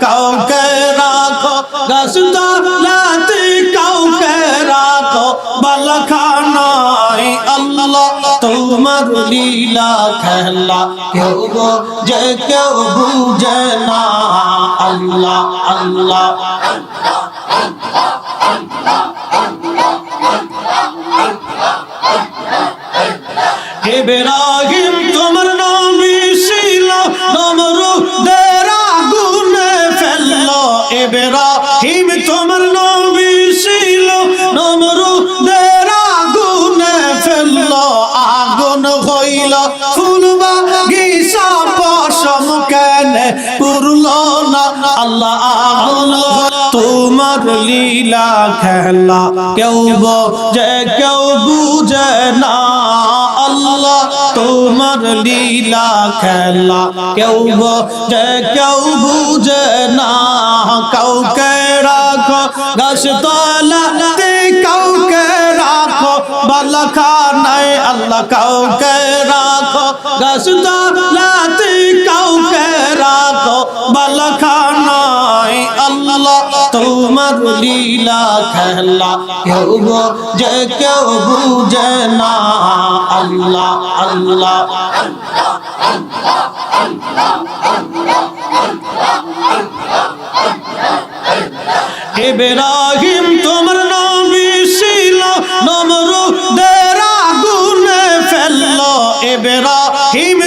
কাউকে রাখো গাছতলাতে কাউকে রাখো বালখানায় আল্লাহ তোমার লীলা খেলা কেউ যে কেউ বুঝে না আল্লাহ আল্লাহ ইব্রাহিম ফেলল ইব্রাহিম তোমার নবী ছিল, নমরুদের আগুনে ফেলল, আগুন হইল। ফুল বাগিচা পশম কেন পুরলো না, আল্লাহ আগুন তোমার লীলা খেলা, কেউ যে কেউ বুঝে না। আল্লাহ তোমার লীলা খেলা কেউ যে কেউ বুঝে না। কাউকে রাখো গাছ তলাতে কাউকে রাখো বালখানায় আল্লাহ কাউকে রাখো গাছ তলাতে কাউকে রাখো বালখানায় আল্লাহ তোমার লীলা খেলা কেউ যে কেউ বুঝে না। আল্লাহ আল্লাহ ইব্রাহিম, তোমার নবী ছিল নমরুদের আগুনে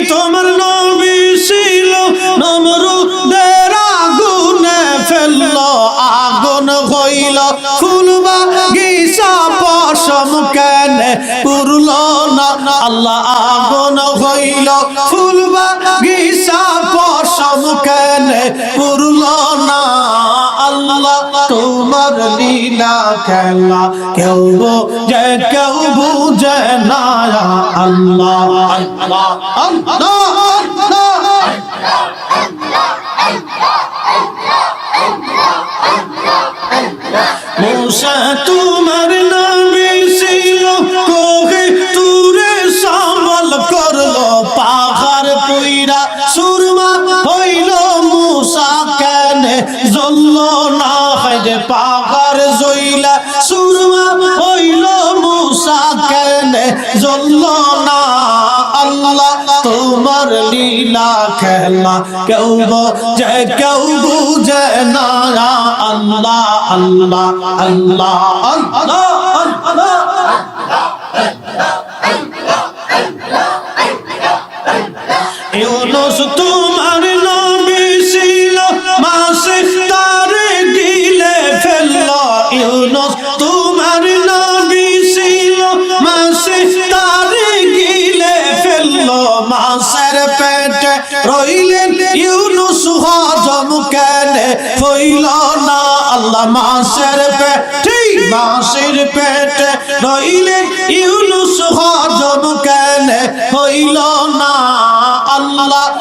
তোমার হইল ফুল বাগিচা পশম কেন? পুরলো না, আল্লাহ আগুন হইল। ফুল বাগিচা পশম কেন? পুরলো না, আল্লাহ তোমার লীলা খেলা। কেউ যে, কেউ বুঝে না আল্লাহ আল্লাহ আল্লাহ আল্লাহ। মুসা তোমার নবী ছিল, কোহে তুরে সামল করল, পাহাড় পুইরা সুরমা হইল, মুসা কেন জ্বলল না হয় পাহাড় জইলা, সুরমা হইল, মুসা কেন জ্বলল না আল্লাহ তোমার লীলা খেলা কেউ যে কেউ বুঝে না। আল্লাহ আল্লাহ আল্লাহ আল্লাহ আল্লাহ ইউনুস, তোমার নবী ছিল মাসে তারে গিলে ফেলল। ইউনুস মাসের পেটে রইলেন ইউনুস হজম কেন, হইল না আল্লাহ মাসের পেটে মাসের পেটে রইলেন ইউনুস হজম কেন, হইল না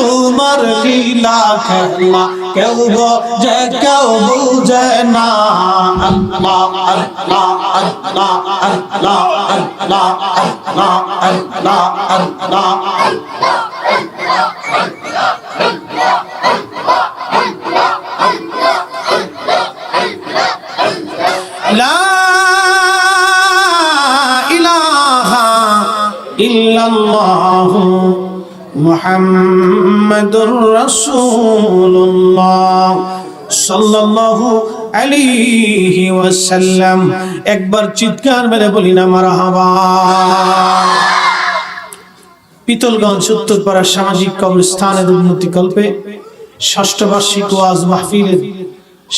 তোমার লীলা খেলা কেউ যে কেউ বুঝে না। আল্লাহ আল্লাহ আল্লাহ আল্লাহ আল্লাহ আল্লাহ আল্লাহ আল্লাহ। লা ইলাহা ইল্লাল্লাহ। মুহাম্মাদুর রাসূলুল্লাহ সাল্লাল্লাহু আলাইহি ওয়াসাল্লাম। একবার চিৎকার মেরে বলি না, মারহাবা। পিতলগঞ্জ উত্তরপাড়া সামাজিক কবরস্থানের উন্নতি কল্পে ষষ্ঠ বার্ষিক ওয়াজ মাহফিলের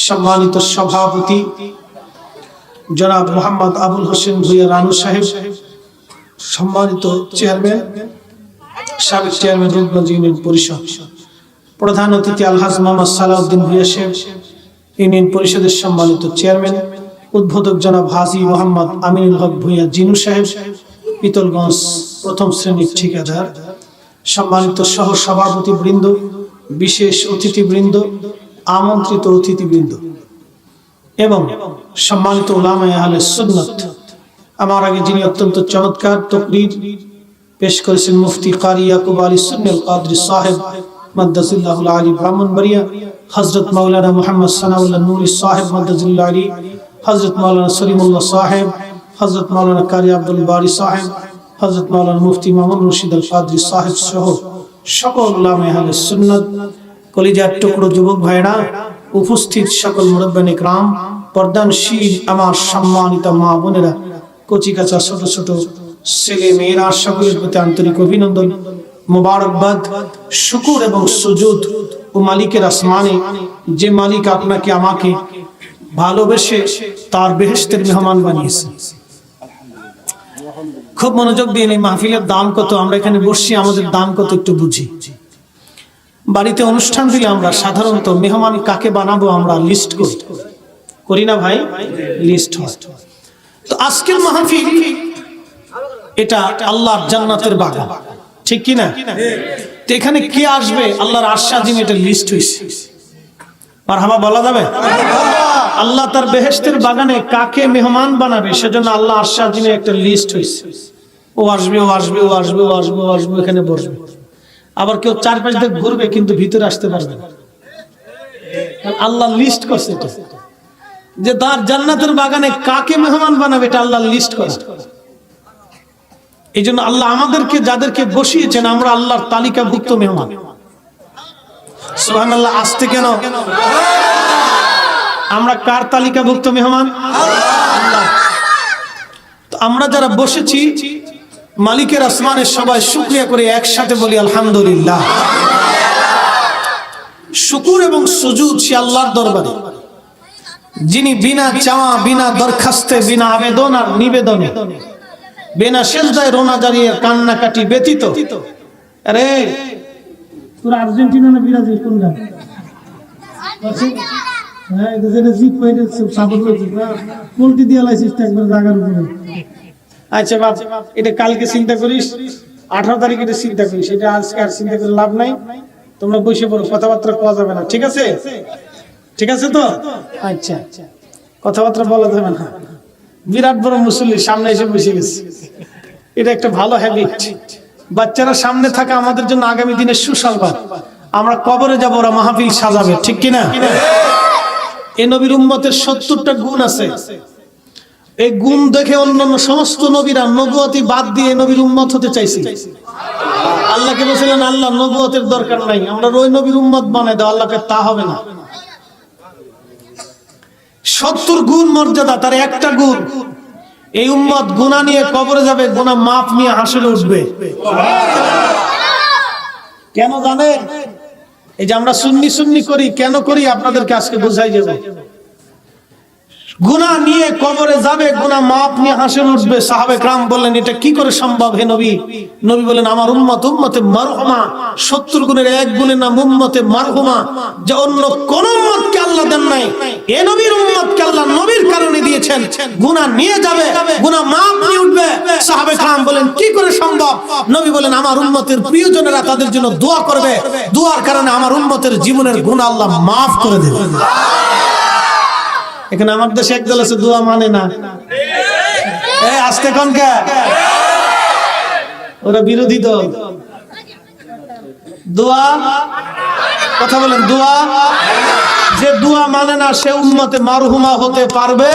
সম্মানিত সভাপতি জনাব মোহাম্মদ আবুল হোসেন ভুইয়া রানু সাহেব, সম্মানিত চেয়ারম্যান সাবেক চেয়ারম্যান রূপগঞ্জ ইউনিয়ন পরিষদ, প্রধান অতিথি আলহাজ মোহাম্মদ সালাউদ্দিন ভুইয়া সাহেব, ইউনিয়ন পরিষদের সম্মানিত চেয়ারম্যান, উদ্বোধক জনাব হাজি মোহাম্মদ আমিনুল হক ভূঁইয়া জিনু সাহেব, পিতলগঞ্জ প্রথম শ্রেণির ঠিকাদার, সম্মানিত সহ সভাপতি বৃন্দ বিশেষ অতিথিবৃন্দ, আমন্ত্রিত অতিথিবৃন্দ এবং সম্মানিত ওলামায় আহলে সুন্নত। আমার আগে যিনি অত্যন্ত চমৎকার তকরির পেশ করেছেন মুফতি কারি ইয়াকুব আলী সুন্নাল কাদরি সাহেব মাদ্দাসিল্লাহুল আলী ব্রাহ্মণবাড়িয়া, হযরত মাওলানা মুহাম্মদ সানাউল্লাহ নূরি সাহেব মাদ্দাসিল্লাহ আলী, হযরত মাওলানা সলিমুল্লাহ সাহেব, হযরত মাওলানা কারি আব্দুল বারি সাহেব, হযরত মাওলানা মুফতি মামুন রশিদ আল কাদরি সাহেব সহ সকল উলামায়ে আহলে সুন্নাত, কলিজার টুকরো যুবক ভাইরা উপস্থিত সকল মুরব্বানিক রাম পর্দানশীল আমার সম্মানিত মা বোনেরা, কচি কাঁচা ছোট ছোট ছেলে মেয়েরা সকলের প্রতি আন্তরিক অভিনন্দন, মোবারকবাদ, শুকুর এবং সুজুদ ও মালিকের আসমানে যে মালিক আপনাকে, আমাকে ভালোবেসে তার বেহেস্তের মেহমান বানিয়েছে। খুব মনোযোগ দিয়ে এই মাহফিলের দাম কত, আমরা এখানে বসছি, আমাদের দাম কত একটু বুঝি। বাড়িতে অনুষ্ঠান দিলে আমরা সাধারণত মেহমান কাকে বানাবো আমরা লিস্ট করি। করি না ভাই? লিস্ট হয়। তো আজকের মাহফিল এটা আল্লাহর জান্নাতের বাগান। ঠিক কি না তো এখানে কে আসবে? আল্লাহর আশ্বাদিন এটা লিস্ট হয়েছে আল্লাহ তার বেহেস্তের বাগানে কাকে মেহমান বানাবে, সেজন্য আল্লাহ আশ্বাদিনে একটা লিস্ট হয়েছে ও আসবে ও আসবে ও আসবে ও আসবে ও আসবে এখানে বসবে। আবার কেউ চারপাশ দিয়ে ঘুরবে, কিন্তু ভিতরে আসতে পারবে না। আল্লাহ লিস্ট করছে যে তার জান্নাতের বাগানে কাকে মেহমান বানাবে, এটা আল্লাহ লিস্ট করে এই জন্য আল্লাহ আমাদেরকে যাদেরকে বসিয়েছেন, আমরা আল্লাহর তালিকাভুক্ত মেহমান। সুবহানাল্লাহ আসতে কেন আমরা কার তালিকাভুক্ত মেহমান? আমরা যারা বসেছি, মালিকের আসমানের সবাই শুক্রিয়া করে একসাথে বলি, আলহামদুলিল্লাহ। শুকুর এবং সুজুদ সে আল্লাহর দরবারে। যিনি বিনা চাওয়া, বিনা দরখাস্তে, বিনা আবেদন আর নিবেদনে। বিনা সেজদায় রোনা দাঁড়িয়ে কান্নাকাটি ব্যতীত। আরে, তোর আর্জেন্টিনা না ব্রাজিল কোনটা হ্যাঁ উপরে। আচ্ছা এটা কালকে চিন্তা করিস, আঠারো তারিখে এটা চিন্তা করিস, এটা আজকে আর চিন্তা লাভ নাই। তোমরা বসে পড়ো, কথাবার্তা কওয়া যাবে না, ঠিক আছে? ঠিক আছে তো? আচ্ছা কথাবার্তা বলা যাবে না। বিরাট বড় মুসল্লি, সামনে এসে বসে গেছে। এটা একটা ভালো হ্যাবিট বাচ্চারা সামনে থাকা আমাদের জন্য আগামী দিনের সুসংবাদ। আমরা কবরে যাব, ওরা মাহফিল সাজাবে, ঠিক কিনা? এ নবীর উম্মতের সত্তরটা গুণ আছে। এই গুণ দেখে অন্যান্য সমস্ত নবীরা নবুয়তি বাদ দিয়ে নবীর উম্মত হতে চাইছে। আল্লাহকে বলছিলেন, আল্লাহ, নবুয়তের দরকার নাই। আমরা ওই নবীর উম্মত বানাই দাও, আল্লাহকে তা হবে না। সত্তর গুণ মর্যাদা, তার একটা গুণ। এই উম্মত গুণা নিয়ে কবরে যাবে গুণা মাফ নিয়ে হাসলে উঠবে। কেন জানেন? এই যে আমরা সুন্নি সুন্নি করি, কেন করি আপনাদেরকে আজকে বোঝাই যাব? গুণা নিয়ে কবরে যাবে গুণা মাপ নিয়ে হাসিল উঠবে। সাহাবে ক্রাম বললেন, এটা কি করে সম্ভব হে নবী? নবী বলেন আমার উম্মত, উম্মতে মারহুমা। সত্তর গুণের এক গুণের নাম উম্মতে মারহুমা। যে অন্য কোন উম্মতকে আল্লাহ দেন নাই। এ নবীর উম্মতকে আল্লাহ নবীর কারণে দিয়েছেন। গুণা নিয়ে যাবে গুণা মাপ নিয়ে উঠবে। সাহাবে ক্রাম বলেন কি করে সম্ভব? নবী বলেন আমার উম্মতের প্রিয়জনেরা তাদের জন্য দোয়া করবে। দোয়ার কারণে আমার উম্মতের জীবনের গুণা আল্লাহ মাফ করে দেবে এখানে আমার দেশে একদল আছে দোয়া মানে না। এই আজকে কোন কে? ওরা বিরোধী দল। দোয়া? কথা বলেন দোয়া? যে দোয়া মানে না সে উম্মতে মারহুমা হতে পারবে।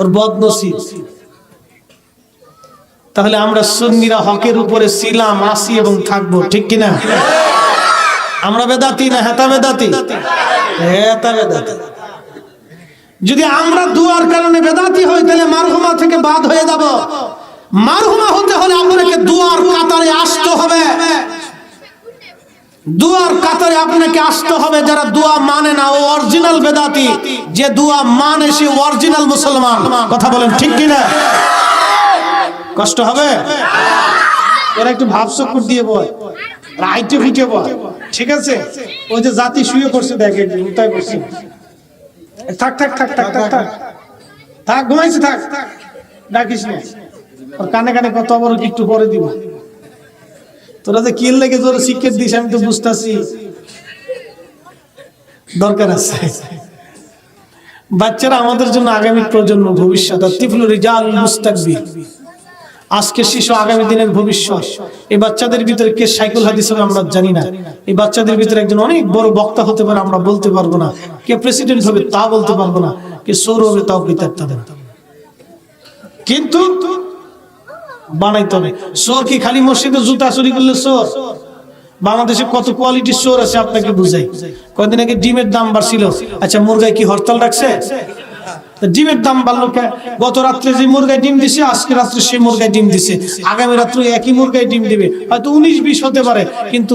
ওর বদনসিব। তাহলে আমরা সুন্নিরা হকের উপরে ছিলাম আসি এবং থাকব ঠিক কিনা? আমরা বেদাতি না হেতা বেদাতি হেতা বেদাতি যদি আমরা দুয়ার কারণে বেদাতি হই, তাহলে মারহুমা থেকে বাদ হয়ে যাব। মারহুমা হতে হলে আপনাকে দুয়ার কাতারে আসতে হবে। দুয়ার কাতারে আপনাকে আসতে হবে, যারা দুয়া মানে না, ও অরিজিনাল বেদাতি। যে দুয়া মানে সে অরিজিনাল মুসলমান। কথা বলেন ঠিক কিনা? কষ্ট হবে? এরা একটু ভাবচকুর দিয়ে বল রাইটে ফিটে বল ঠিক আছে? ওই যে জাতি শুয়ে করছে দেখে তাই করছে থাক থাক থাক থাক থাক থাক। থাক, ঘুমাইছি, থাক। ডাকিস না। ওর কানে কানে কত বড় একটু পরে দিব। তোরা যে কিল লেগে জোরে শিক্ষিত দিস, আমি তো বুঝতেছি। দরকার আছে। বাচ্চারা আমাদের জন্য আগামী প্রজন্ম, ভবিষ্যৎ, আর তিফলু রিজাল মুস্তাকবির আজকে শিশু আগামী দিনের ভবিষ্যৎ। এই বাচ্চাদের ভিতরে কে সাইকেল হাদিস হবে আমরা জানি না। এই বাচ্চাদের ভিতরে একজন অনেক বড় বক্তা হতে পারে, আমরা বলতে পারব না। কে প্রেসিডেন্ট হবে তা বলতে পারব না। কে সৌর হবে তাও বিতার তাদের কিন্তু বানাইতে হবে। সোর কি খালি মসজিদে জুতা চুরি করলে সোর? বাংলাদেশে কত কোয়ালিটির সোর আছে আপনাকে বুঝাই। কয়েকদিন আগে ডিমের দাম বাড়ছিল। আচ্ছা মুরগায় কি হরতাল রাখছে ডিমের দাম বাড়লো কে? গত রাত্রে যে মুরগায় ডিম দিছে, আজকে রাত্রে সেই মুরগায় ডিম দিছে। আগামী রাত্রে একই মুরগায় ডিম দিবে। হয়তো উনিশ বিশ হতে পারে, কিন্তু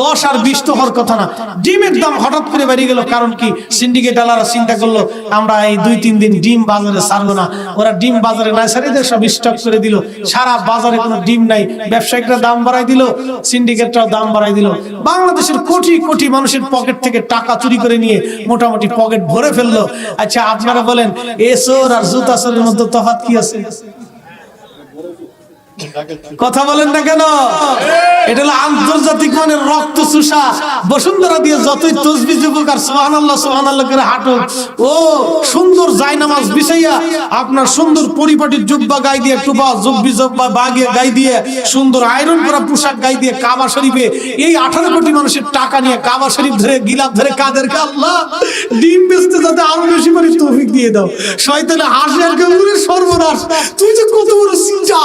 দশ আর বিশ তো হওয়ার কথা না। ডিমের দাম হঠাৎ করে বেরিয়ে গেল, কারণ কি? সিন্ডিকেট আলারা চিন্তা করল, আমরা এই দুই তিন দিন ডিম বাজারে ছাড়বো না। ওরা ডিম বাজারে না ছাড়িয়ে সব স্টক করে দিল। সারা বাজারে কোনো ডিম নাই। ব্যবসায়িকরা দাম বাড়াই দিল সিন্ডিকেটরাও দাম বাড়াই দিল। বাংলাদেশের কোটি কোটি মানুষের পকেট থেকে টাকা চুরি করে নিয়ে মোটামুটি পকেট ভরে ফেলল। আচ্ছা আপনারা বলেন এসর আর জুতাসরের মধ্যে তফাত কি আছে? কথা বলেন না কেন? এটা হলো আন্তর্জাতিক মানের রক্ত চুষা। বসুন্ধরা দিয়ে যতই তসবি যুবক আর সোহান আল্লাহ সোহান আল্লাহ করে হাঁটুক, ও সুন্দর জায়নামাজ বিছাইয়া আপনার সুন্দর পরিপাটির জুব্বা গাই দিয়ে টুবা জুব্বি জব্বা বাগিয়ে গাই দিয়ে সুন্দর আয়রন করা পোশাক গাই দিয়ে কাবা শরীফে এই আঠারো কোটি মানুষের টাকা নিয়ে কাবা শরীফ ধরে, গিলাপ ধরে কাদের আল্লাহ? ডিম বেচতে যাতে আরও বেশি করে তৌফিক দিয়ে দাও। শয়তানে হাসি আর কেমন সর্বনাশ। তুই যে কত বড় সিজা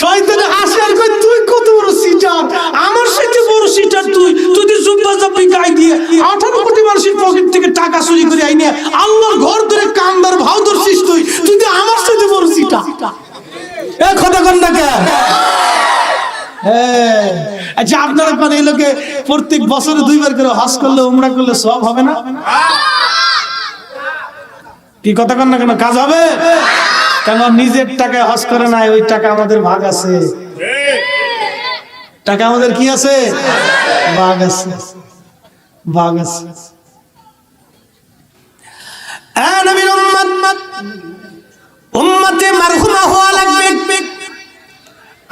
শয়তানে হাসি আর কই তুই কত বড় সিটার? আমার সাথে বড় সিটার তুই। তুই তো জুব্বা জাব্বি গাই দিয়ে 18 কোটি মানুষের পকেট থেকে টাকা চুরি করে আইনে আল্লাহর ঘর ধরে কান্দার ভাও ধরছিস তুই। তুই তো আমার সাথে বড় সিটার। এ কথা কন না কে? হ্যাঁ আচ্ছা আপনারা কোন এই লোকে প্রত্যেক বছরে দুইবার করে হজ করলে উমরা করলে সব হবে না? কি কথা কন না কেন? কাজ হবে? কেন নিজের টাকায় হজ করে নাই? ওই টাকা আমাদের ভাগ আছে। টাকা আমাদের কি আছে? ভাগ আছে। ভাগ আছে।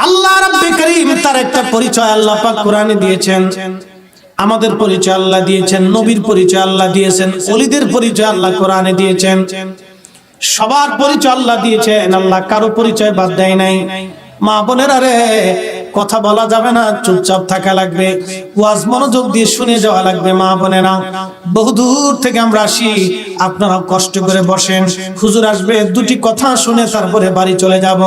আল্লাহ রাব্বে করিম তার একটা পরিচয় আল্লাহ পাক কোরআনে দিয়েছেন। আমাদের পরিচয় আল্লাহ দিয়েছেন, নবীর পরিচয় আল্লাহ দিয়েছেন অলিদের পরিচয় আল্লাহ কোরআনে দিয়েছেন। সবার পরিচয় আল্লাহ দিয়েছেন। আল্লাহ কারও পরিচয় বাদ দেয় নাই। মা বোনেরা রে কথা বলা যাবে না, চুপচাপ থাকা লাগবে। ওয়াজ মনোযোগ দিয়ে শুনে যাওয়া লাগবে, মা বোনেরা। বহুদূর থেকে আমরা আসি আপনারা কষ্ট করে বসেন। হুজুর আসবে, দুটি কথা শুনে তারপরে বাড়ি চলে যাব।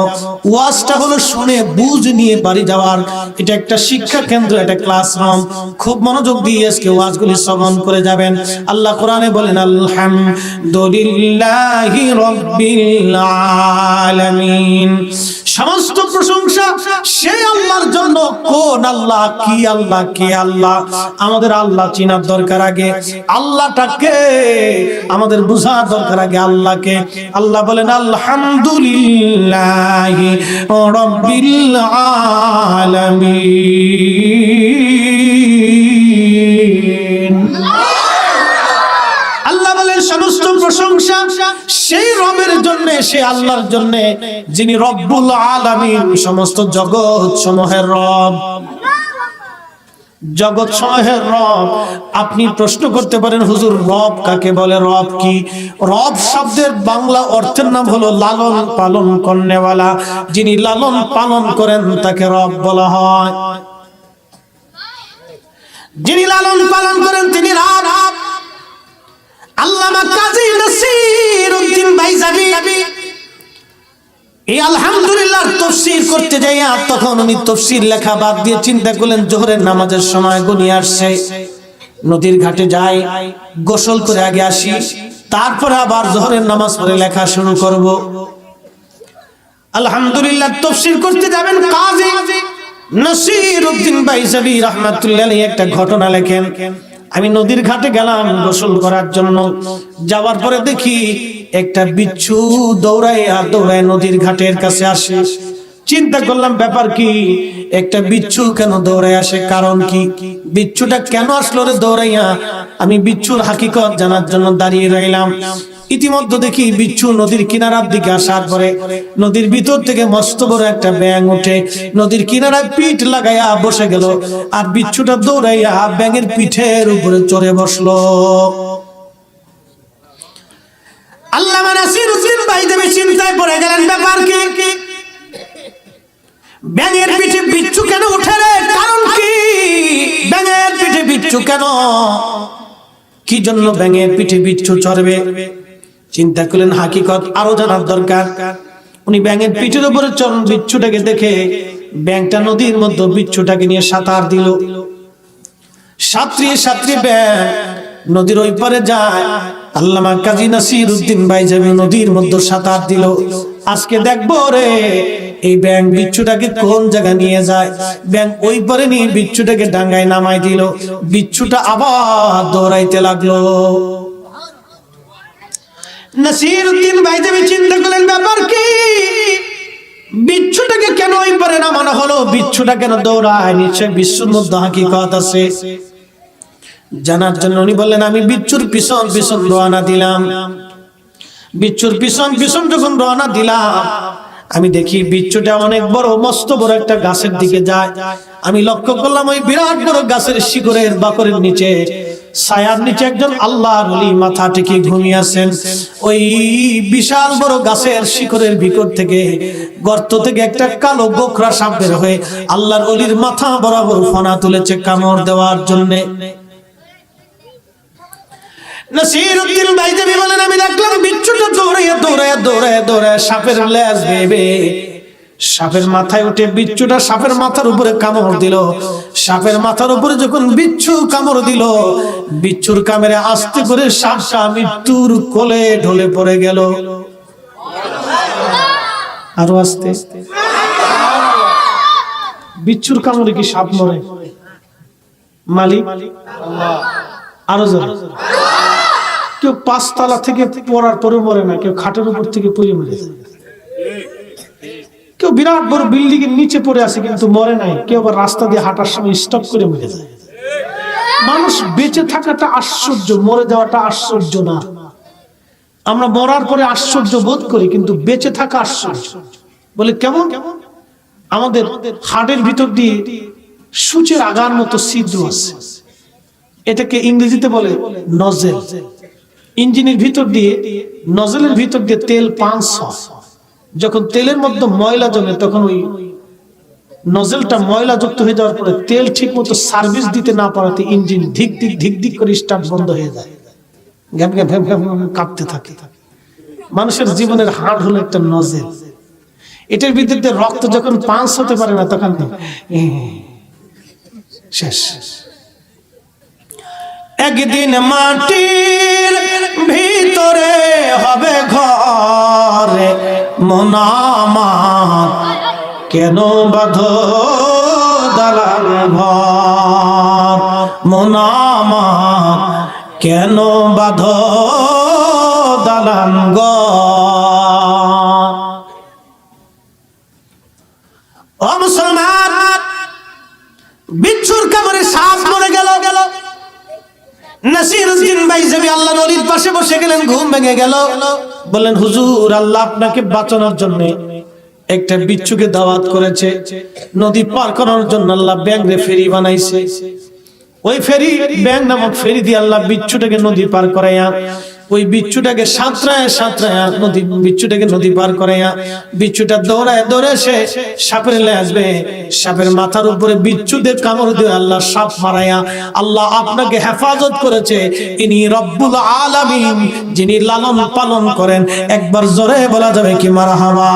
ওয়াজটা হলো শুনে বুঝ নিয়ে বাড়ি যাওয়ার। এটা একটা শিক্ষা কেন্দ্র একটা ক্লাসরুম খুব মনোযোগ দিয়ে আজকে ওয়াজগুলি শ্রবণ করে যাবেন। আল্লাহ কোরআনে বলেন, আলহামদুলিল্লাহি রাব্বিল আলামিন। সমস্ত প্রশংসা সেই আল্লাহর জন্য। কোন আল্লাহ? কি আল্লাহ? কে আল্লাহ? আমাদের আল্লাহ চিনার দরকার আগে। আল্লাহটাকে আমাদের বুঝার দরকার আগে আল্লাহকে। আল্লাহ বলেন, আলহামদুলিল্লাহ রব্বিল আলামিন। আল্লাহ বলেন, সমস্ত প্রশংসা সেই রবের জন্য সে আল্লাহর জন্য, যিনি রব্বুল আলামিন, সমস্ত জগৎ সমূহের রব। জগৎ সমূহের রব। আপনি প্রশ্ন করতে পারেন, হুজুর, রব কাকে বলে, রব কি? রব শব্দের বাংলা অর্থের নাম হলো লালন পালন কর্নেওয়ালা। যিনি লালন পালন করেন, তাকে রব বলা হয়। যিনি লালন পালন করেন, তিনি রব লেখা বাদ দিয়ে চিন্তা করলেন, জোহরের নামাজের সময় নদীর ঘাটে যাই, গোসল করে আগে আসি, তারপরে আবার জোহরের নামাজ পড়ে লেখা শুরু করব। আলহামদুলিল্লাহ তফসির করতে যাবেন কাজী নসির উদ্দিন বাইজাবি, রহমাতুল্লাহ একটা ঘটনা লেখেন। আমি নদীর ঘাটে গেলাম গোসল করার জন্য। যাওয়ার পরে দেখি একটা বিচ্ছু দৌড়ায় আর দৌড়ায় নদীর ঘাটের কাছে আসে। চিন্তা করলাম, ব্যাপার কি? একটা বিচ্ছু কেন দৌড়ায় আসে? কারণ কি? বিচ্ছুটা কেন আসলো রে দৌড়াইয়া? আমি বিচ্ছুর হাকিকত জানার জন্য দাঁড়িয়ে রইলাম। ইতিমধ্যে দেখি বিচ্ছু নদীর কিনারার দিকে আসার পরে নদীর ভিতর থেকে মস্ত বড় একটা ব্যাং উঠে নদীর কিনারায় পিঠ লাগাইয়া বসে গেল আর বিচ্ছুটা দৌড়াইয়া ব্যাঙের পিঠের উপরে চড়ে বসল। কি জন্য ব্যাঙের পিঠে বিচ্ছু চড়বে? চিন্তা করলেন, হাকিকত আরও জানার দরকার। উনি ব্যাঙের পিঠের উপরে চরণ বিচ্ছুটাকে দেখে ব্যাংটা নদীর মধ্যে বিচ্ছুটাকে নিয়ে সাঁতার দিল। সাঁতরিয়ে সাঁতরিয়ে ব্যাং নদীর ওই পারে যায়। আল্লামা কাজী নাসির উদ্দিন ভাই যাবে নদীর মধ্যে সাঁতার দিল। আজকে দেখব রে, এই ব্যাং বিচ্ছুটাকে কোন জায়গা নিয়ে যায়? ব্যাং ওই পারে নিয়ে বিচ্ছুটাকে ডাঙ্গায় নামাই দিল। বিচ্ছুটা আবার দৌড়াইতে লাগল। নাসির উদ্দিন ভাই চিন্তা করলেন, ব্যাপার কি? বিচ্ছুটাকে কেন ওই পারে নামানো হলো? বিচ্ছুটা কেন দৌড়ায়? নিশ্চয় বিশ্বর মধ্যে হাকিকত আছে। জানার জন্য উনি বললেন, আমি বিচ্ছুর পিছন পিছন রওনা দিলাম। বিচ্ছুর পিছন পিছন যখন রওনা দিলাম, আমি দেখি বিচ্ছুটা অনেক বড়, মস্ত বড় একটা গাছের দিকে যায়। আমি লক্ষ্য করলাম ওই বিরাট বড় গাছের শিকড়ের বাকরের নিচে ছায়ার নিচে একজন আল্লাহর ওলি মাথা টেকে ঘুমিয়ে আছেন। ওই বিশাল বড় গাছের শিকড়ের ভিতর থেকে গর্ত থেকে একটা কালো গোখরা সাপ বের হয়ে আল্লাহর অলির মাথা বরাবর ফনা তুলেছে কামড় দেওয়ার জন্যে। নাসির উদ্দিন বাইদেবি বলেন, আমি দেখলাম বিচ্ছুটা দৌড়াইয়া দৌড়াইয়া দৌড়াইয়া দৌড়াইয়া সাপের লেজ বেবে সাপের মাথায় উঠে বিচ্ছুটা সাপের মাথার উপরে কামড় দিল। সাপের মাথার উপরে যখন বিচ্ছু কামড় দিল, বিচ্ছুর কামড়ে আস্তে করে সাপটা মৃত্যুর কোলে ঢলে পড়ে গেল। আরও আস্তে। বিচ্ছুর কামড়ে কি সাপ মরে? মালিক? আরও জোরে কেউ পাঁচতলা থেকে পড়ার পরে মরে না, কেউ খাটের উপর থেকে পড়ে মরে যায়। বিরাট বড় বিল্ডিং এর নিচে পড়ে আছে, কিন্তু মরে নাই। কেউ আবার রাস্তা দিয়ে হাঁটার সময় স্টপ করে মরে যায়। মানুষ বেঁচে থাকাটা আশ্চর্য, মরে যাওয়াটা আশ্চর্য না। আমরা মরার পরে আশ্চর্য বোধ করি, কিন্তু বেঁচে থাকা আশ্চর্য। বলে, কেমন? আমাদের হাড়ের ভিতর দিয়ে সূচের আগার মতো ছিদ্র আছে। এটাকে ইংরেজিতে বলে নজেল ইঞ্জিনের ভিতর দিয়ে নজেলের ভিতর দিয়ে তেল পাঁচ হয়। যখন তেলের মধ্যে ময়লা জমে, তখন ওই নজেলটা ময়লা যুক্ত হয়ে যাওয়ার পরে তেল ঠিক মতো সার্ভিস দিতে না পারাতে ইঞ্জিন ধিক ধিক ধিক ধিক করে স্টার্ট বন্ধ হয়ে যায়। গ্যাপ ভ্যাপ ভ্যাপ ভ্যাপ কাঁপতে থাকে। মানুষের জীবনের হাড় হলো একটা নজেল। এটার ভিতর রক্ত যখন পাঁচ হতে পারে না, তখন শেষ। একদিন মাটির ভিতরে হবে ঘরে মনামার কেন বাধ দালাল ঘর? মনামার কেন বাধ ঘর? ও মুসলমান, বিচ্ছুর কামড়ে সাপ মরে গেল গেল। ভাই পাশে বসে গেলেন, ঘুম ভেঙে গেল। আল্লাহ আপনাকে বাঁচানোর জন্য একটা বিচ্ছুকে দাওয়াত করেছে। নদী পার জন্য আল্লাহ ফেরি বানাইছে। ওই ফেরি ব্যাং নামক ফেরি দিয়ে আল্লাহ বিচ্ছুটাকে নদী পার করাইয়া ওই বিচ্ছুটাকে সাঁতরায় সাঁতরায় নদী, বিচ্ছুটাকে নদী পার করাইয়া বিচ্ছুটা দৌড়ায় দৌড়ে সে সাপের আসবে। সাপের মাথার উপরে বিচ্ছুদের কামড় দিয়ে আল্লাহ সাপ মারাইয়া আল্লাহ আপনাকে হেফাজত করেছে। ইনি রব্বুল আলামিন, যিনি লালন পালন করেন। একবার জোরে বলা যাবে কি মারহাবা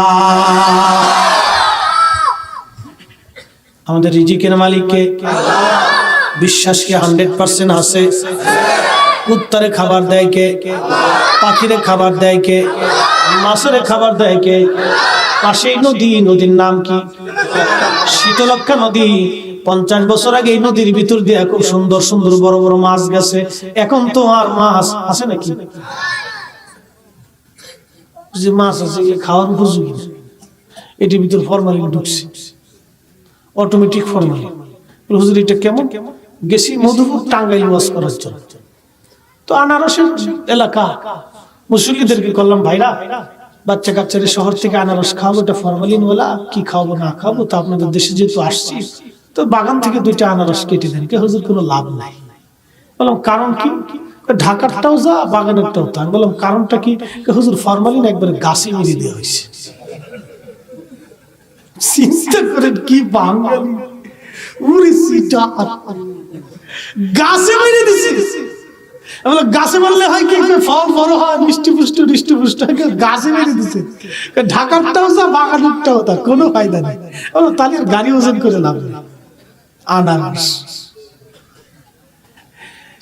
আমাদের রিজিকের মালিককে? বিশ্বাস কি হান্ড্রেড পার্সেন্ট আছে? কুত্তারে খাবার দেয় কে? পাখিরে খাবার দেয় কে? মাছের খাবার দেয় কে? পাশেই নদী, নদীর নাম কি? শীতলক্ষা নদী। পঞ্চাশ বছর আগে এই নদীর ভিতর দিয়ে খুব সুন্দর সুন্দর বড় বড় মাছ গেছে। এখন তো আর মাছ আছে নাকি? যে মাছ আছে খাওয়ার উপযোগী। এটির ভিতর ফরমালিন ঢুকছে। Automatic formalin. হুজুর, এটা কেমন? গেছি মধুপুর টাঙ্গাইল মাছ করার জন্য। তো আনারসের এলাকা। মুসল্লিদেরকে করলাম ভাইরা, বাচ্চা কাচ্চারা শহর থেকে আনারস খাওয়াবো, এটা ফরমালিন বলা কি খাওয়াবো, না খাব তো আপনাদের দেশে যেহেতু আসছি, তো বাগান থেকে দুইটা আনারস কেটে দেন। কে হুজুর, কোনো লাভ নাই। বললাম, কারণ কি? ঢাকারটাও যা, বাগানেরটাও তা। আমি বললাম, কারণটা কি? হুজুর ফরমালিন একবারে গাছে মেরে দেওয়া হয়েছে। চিন্তা করেন কি বাঙালি। উড়ি গাছে মেরে দিছে। বললাম, গাছে মারলে হয় কি? ফল বড় হয় মিষ্টি পুষ্ট মিষ্টি পুষ্ট গাছে মেরে দিছে। ঢাকারটাও যা বাগানেরটাও তা কোনো ফায়দা নেই। বলো তাহলে গাড়ি ওজন করে লাভ আনারস।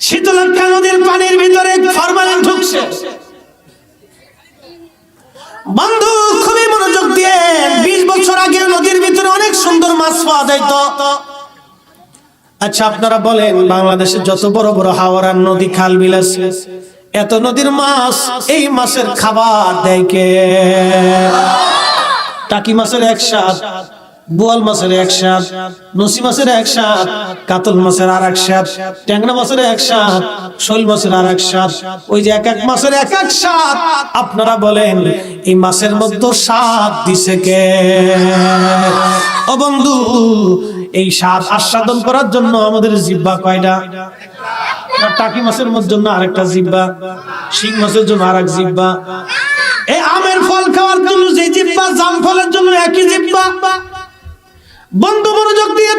শীতলক্ষা নদীর পানির ভিতরে ফরমালিন ঢুকছে। বন্ধু খুবই মনোযোগ দিয়ে বিশ বছর আগে নদীর ভিতরে অনেক সুন্দর মাছ পাওয়া যাইত। আচ্ছা আপনারা বলেন বাংলাদেশে যত বড় বড় হাওড়ার নদী খাল বিল আছে এত নদীর মাছ এই মাছের খাবার দেয় কে? টাকি মাছের এক স্বাদ, বোয়াল মাছের এক স্বাদ নসি মাছের এক স্বাদ, কাতল মাছের আর এক স্বাদ, ট্যাংরা মাছের এক স্বাদ, শৈল মাছের আর এক স্বাদ, ওই যে এক এক মাছের এক এক স্বাদ। আপনারা বলেন, এই মাছের মধ্যে স্বাদ দিছে কে? ও বন্ধু এই স্বাদ আস্বাদন করার জন্য আমাদের জিব্বা কয়টা? টাকি মাছের জন্য আরেকটা জিব্বা, শিং মাছের জন্য আরেক জিব্বা। এই আমের ফল খাওয়ার জন্য যে জিব্বা, জাম ফলের জন্য একই জিব্বা। বন্ধু মনোযোগ দিয়ে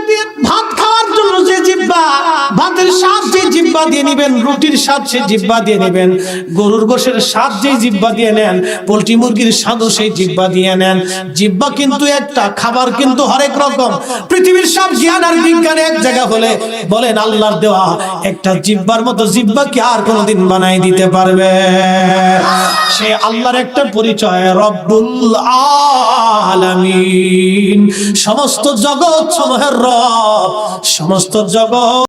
ভাত খাওয়ার জন্য যে জিব্বা ভাতের স্বাদ যে জিব্বা দিয়ে নেবেন, রুটির স্বাদ সে জিব্বা দিয়ে নেবেন, গরুর গোশের স্বাদ যে জিব্বা দিয়ে নেন, পোলট্রি মুরগির স্বাদও সেই জিব্বা দিয়ে নেন। জিব্বা কিন্তু একটা, খাবার কিন্তু হরেক রকম। পৃথিবীর সব জ্ঞান আর বিজ্ঞান এক জায়গা হলে বলেন আল্লাহর দেওয়া একটা জিব্বার মতো জিব্বা কি আর কোনোদিন বানাই দিতে পারবে? সে আল্লাহর একটা পরিচয়, রব্বুল আলামিন। সমস্ত জগৎ সমূহের রব সমস্ত জগৎ